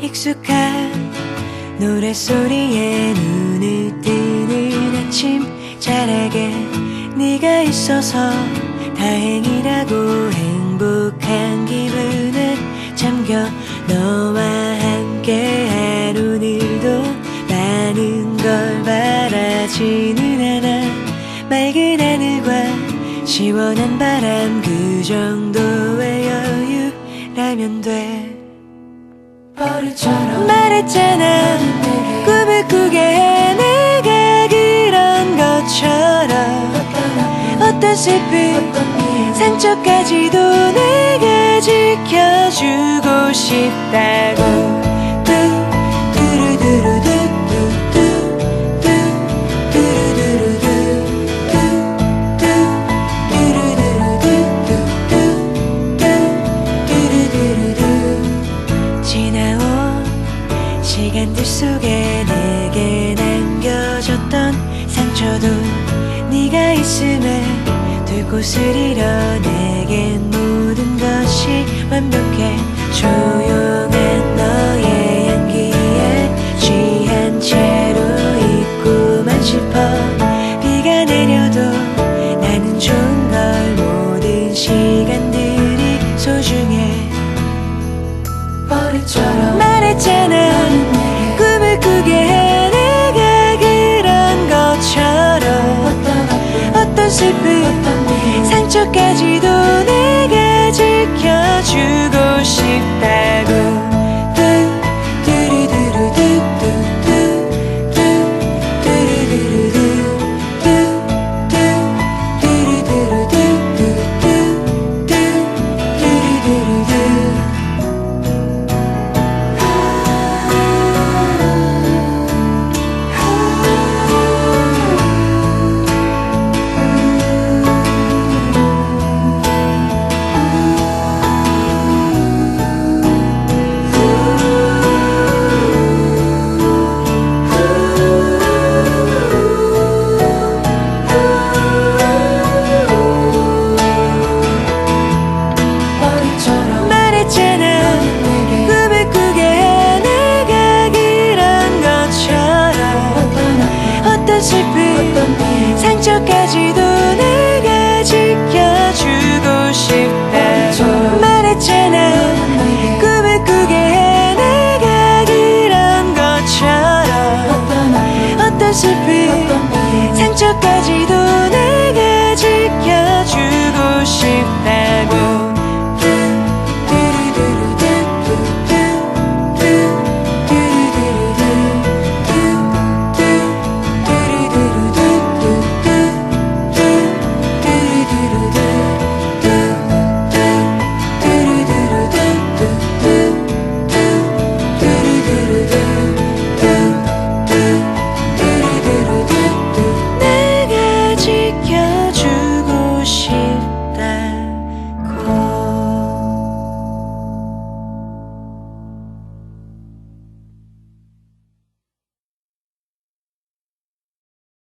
익숙한 노랫소리에 눈을 뜨는 아침. 잘하게 네가 있어서 다행이라고 행복한 기분에 잠겨 너와 함께 한 오늘도 많은 걸 바라지는 않아. 맑은 하늘과 시원한 바람 그 정도의 여유라면 돼 말했잖아. 꿈을 꾸게 해 내가 그런 것처럼 어떤 슬픔 상처까지도 내가 지켜주고 싶다고 시간들 속에 내게 남겨졌던 상처도 네가 있음에 둘 곳을 잃어 내겐 모든 것이 완벽해. 조용한 너의 향기에 취한 채로 있고만 싶어 어떤 미움 상처까지도 모습이 상처까지도 내가 지켜주고 싶어